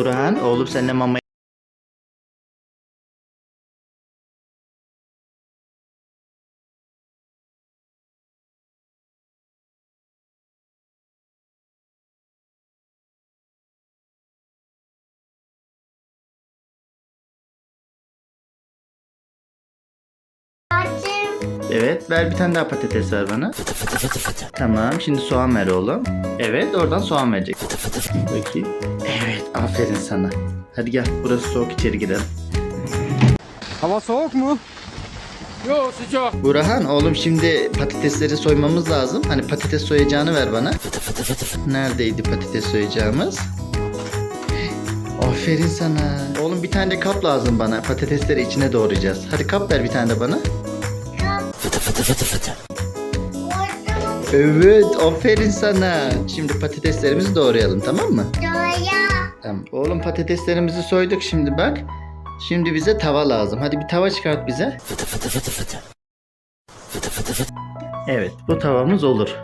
Burhan oğlum senle mama Evet ver bir tane daha patates ver bana. Tamam şimdi soğan ver oğlum. Evet oradan soğan verecek. Bakayım. Evet aferin sana. Hadi gel burası soğuk içeri girelim. Hava soğuk mu? Yok sıcak. Burhan oğlum şimdi patatesleri soymamız lazım. Hani patates soyacağını ver bana. Neredeydi patates soyacağımız? Aferin sana. Oğlum bir tane de kap lazım bana. Patatesleri içine doğrayacağız. Hadi kap ver bir tane de bana. Kap. Vurdum. Evet aferin sana. Şimdi patateslerimizi doğrayalım tamam mı? Doya. Tamam. Oğlum patateslerimizi soyduk şimdi bak. Şimdi bize tava lazım. Hadi bir tava çıkart bize. Evet bu tavamız olur.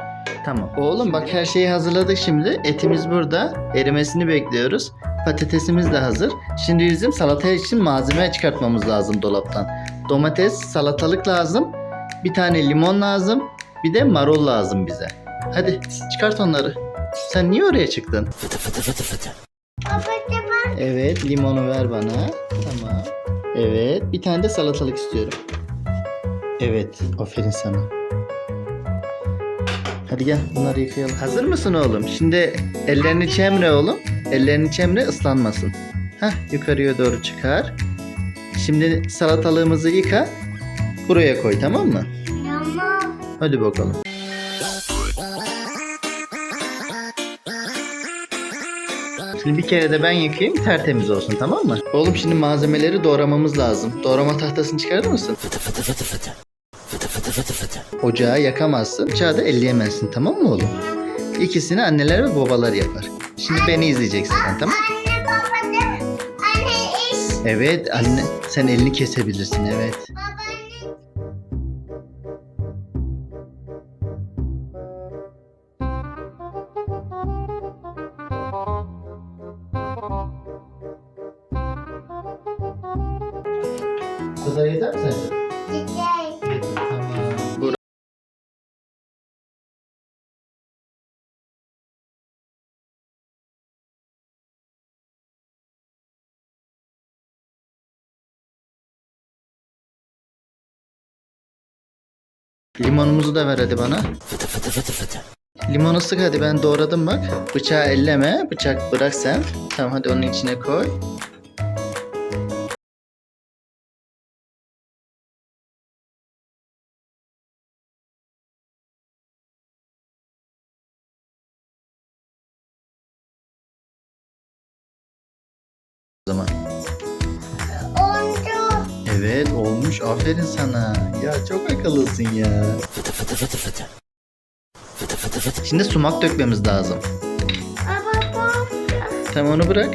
Tamam. Oğlum bak her şeyi hazırladık şimdi. Etimiz burada. Erimesini bekliyoruz. Patatesimiz de hazır. Şimdi bizim salataya için malzeme çıkartmamız lazım dolaptan. Domates, salatalık lazım. Bir tane limon lazım. Bir de marul lazım bize. Hadi çıkart onları. Sen niye oraya çıktın? Babacım bak. Evet limonu ver bana. Tamam. Evet bir tane de salatalık istiyorum. Evet aferin sana. Hadi gel bunları yıkayalım. Hazır mısın oğlum? Şimdi ellerini çemre oğlum. Ellerini çemre ıslanmasın. Hah yukarıya doğru çıkar. Şimdi salatalığımızı yıka. Buraya koy tamam mı? Tamam. Hadi bakalım. Şimdi bir kere de ben yıkayayım tertemiz olsun tamam mı? Oğlum şimdi malzemeleri doğramamız lazım. Doğrama tahtasını çıkarır mısın? Ocağı yakamazsın. Bıçağı da elleyemezsin tamam mı oğlum? İkisini anneler ve babalar yapar. Şimdi beni izleyeceksin sen tamam mı? Anne babacım. Anne iş. Evet anne sen elini kesebilirsin evet. Babaanne. Bu kadar yeter mi sence? Tamam. Limonumuzu da ver hadi bana. Limonu sık hadi ben doğradım bak. Bıçağı elleme. Bıçak bırak sen. Tamam hadi onun içine koy. Olmuş. Aferin sana. Ya çok akıllısın ya. Şimdi sumak dökmemiz lazım. Tamam onu bırak.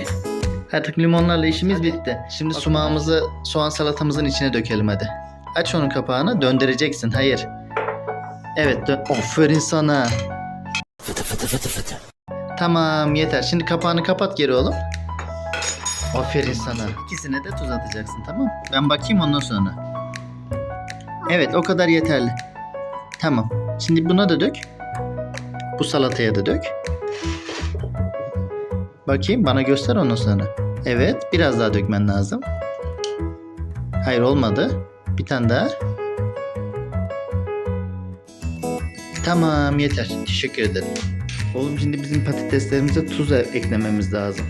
Artık limonlarla işimiz bitti. Şimdi sumağımızı soğan salatamızın içine dökelim hadi. Aç onun kapağını döndüreceksin. Hayır. Evet dön. Aferin sana. Tamam yeter. Şimdi kapağını kapat geri oğlum. Aferin sana. İkisine de tuz atacaksın tamam? Ben bakayım ondan sonra. Evet o kadar yeterli. Tamam. Şimdi buna da dök. Bu salataya da dök. Bakayım bana göster ondan sonra. Evet biraz daha dökmen lazım. Hayır olmadı. Bir tane daha. Tamam yeter. Teşekkür ederim. Oğlum şimdi bizim patateslerimize tuz eklememiz lazım.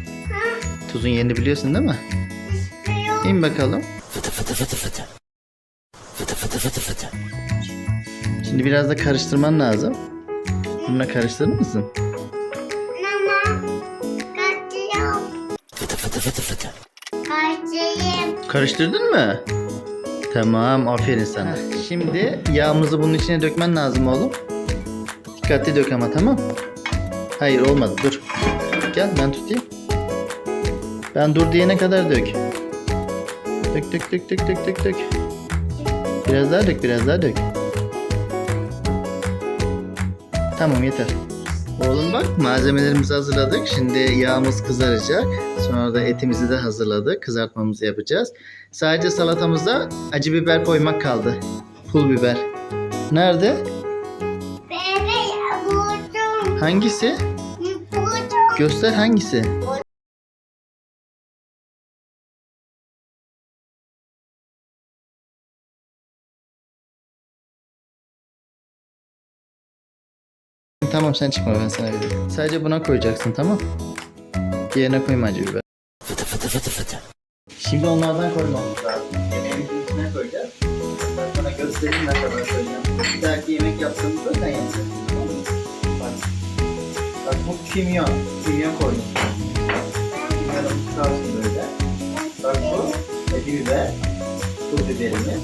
Tuzun yerini biliyorsun değil mi? İn bakalım. Şimdi biraz da karıştırman lazım. Bununla karıştırır mısın? Mama. Kaçıyorum. Kaçayım. Karıştırdın mı? Tamam aferin sana. Şimdi yağımızı bunun içine dökmen lazım oğlum. Dikkatli dök ama tamam. Hayır olmadı dur. Gel ben tutayım. Ben dur diyene kadar dök. Dök dök dök dök dök dök dök. Biraz daha dök biraz daha dök. Tamam yeter. Oğlum bak malzemelerimizi hazırladık. Şimdi yağımız kızaracak. Sonra da etimizi de hazırladık. Kızartmamızı yapacağız. Sadece salatamıza acı biber koymak kaldı. Pul biber. Nerede? Bebe buldum. Hangisi? Buldum. Göster hangisi? Tamam sen çıkma ben sana vereyim. Sadece buna koyacaksın tamam? Diğerine koyma acı biber. Şimdi onlardan koymamız lazım. Yemeğimizin içine koyacağız. Ben sana göstereyim ne kadar koyacağım. Bir dahaki yemek yaptığımızda sen yapacaksın. Tamam mı? Bak. Bak bu kimyon. Kimyon koydum. Kimyonumuz kalsın böyle. Bak bu acı biber. Pul biberimiz.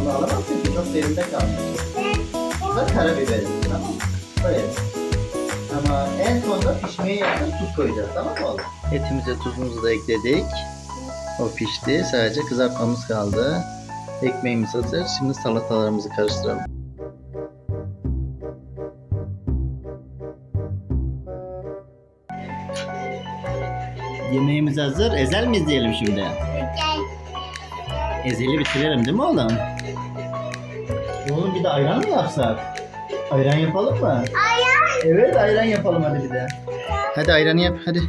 Bunu alamazsın ki çok derinde kalmış. Da karabiberimiz tamam mı? Koyalım. Ama en sonunda pişmeye yakın tuz koyacağız tamam mı oğlum? Etimize tuzumuzu da ekledik. O pişti. Sadece kızartmamız kaldı. Ekmeğimiz hazır. Şimdi salatalarımızı karıştıralım. Yemeğimiz hazır. Ezel mi izleyelim şimdi? Gel. Ezeli bitirelim değil mi oğlum? Oğlum bir de ayran mı yapsak? Ayran yapalım mı? Ayağım. Evet ayran yapalım hadi bir de. Hadi ayranı yap hadi.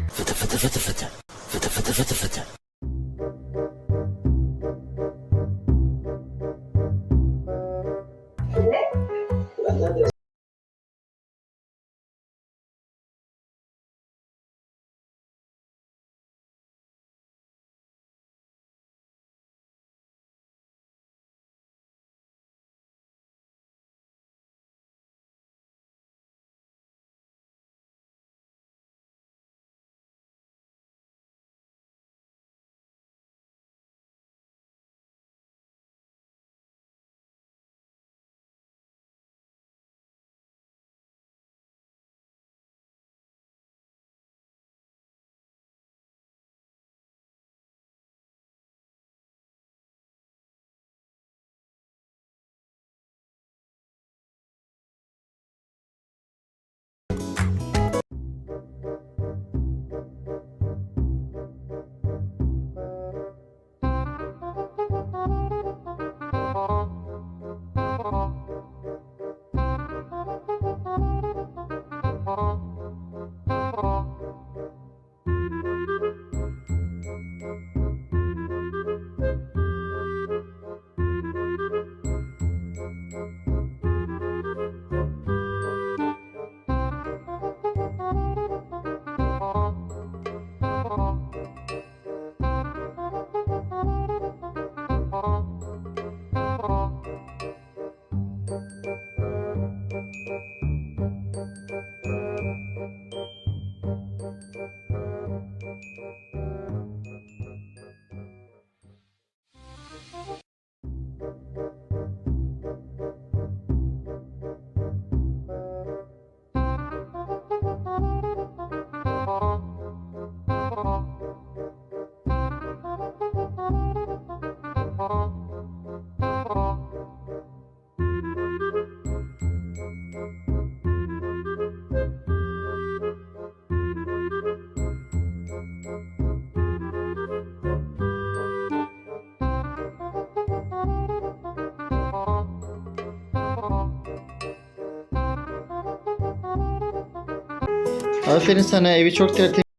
Aferin sana evi çok tertemiz